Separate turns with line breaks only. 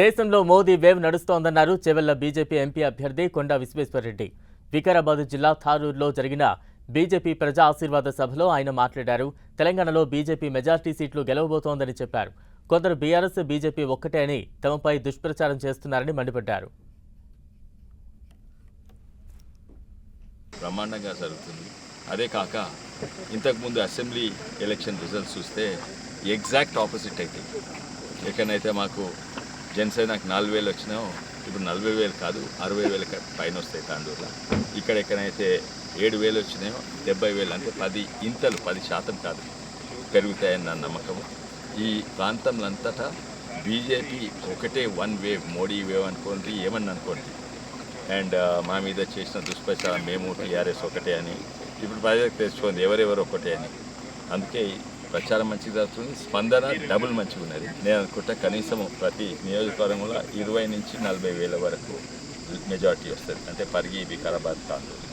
దేశంలో మోదీ వేవ్ నడుస్తోందన్నారు Chevella BJP MP అభ్యర్థి కొండా విశ్వేశ్వరరెడ్డి. వికారాబాద్ జిల్లా థారూరులో జరిగిన బీజేపీ ప్రజా ఆశీర్వాద సభలో ఆయన మాట్లాడారు. తెలంగాణలో బీజేపీ మెజార్టీ సీట్లు గెలవబోతోందని చెప్పారు. కొందరు బీఆర్ఎస్ బీజేపీ ఒక్కటే అని తమపై దుష్ప్రచారం చేస్తున్నారని మండిపడ్డారు.
బ్రహ్మాండంగా జరుగుతుంది. అదే కాక ఇంతకుముందు అసెంబ్లీ ఎలక్షన్ రిజల్ట్స్ చూస్తే ఎగ్జాక్ట్ ఆపోజిట్ అయితే. ఎక్కడైతే మాకు జనసేనకు నాలుగు వేలు వచ్చినాయో ఇప్పుడు నలభై వేలు కాదు అరవై వేల పైన వస్తాయి తాండూరులో. ఇక్కడ ఎక్కడైతే ఏడు వేలు వచ్చినాయో డెబ్బై వేలు అంటే పది ఇంతలు పది శాతం కాదు. పెరుగుతాయని నా నమ్మకం ఈ ప్రాంతంలో అంతటా బీజేపీ ఒకటే వన్ వేవ్ మోడీ వేవ్ అనుకోండి ఏమని అనుకోండి. అండ్ మా మీద చేసిన దుష్ప్రచారం మేము టీఆర్ఎస్ ఒకటే అని. ఇప్పుడు ప్రజలకు తెలుసుకోండి ఎవరెవరు ఒకటే అని. అందుకే ప్రచారం మంచిగా జరుగుతుంది. స్పందన డబుల్ మంచిగా ఉన్నది. నేను అనుకుంటా కనీసం ప్రతి నియోజకవర్గంలో ఇరవై నుంచి నలభై వేల వరకు మెజార్టీ వస్తుంది. అంటే పరిగి వికారాబాద్ కాండూరు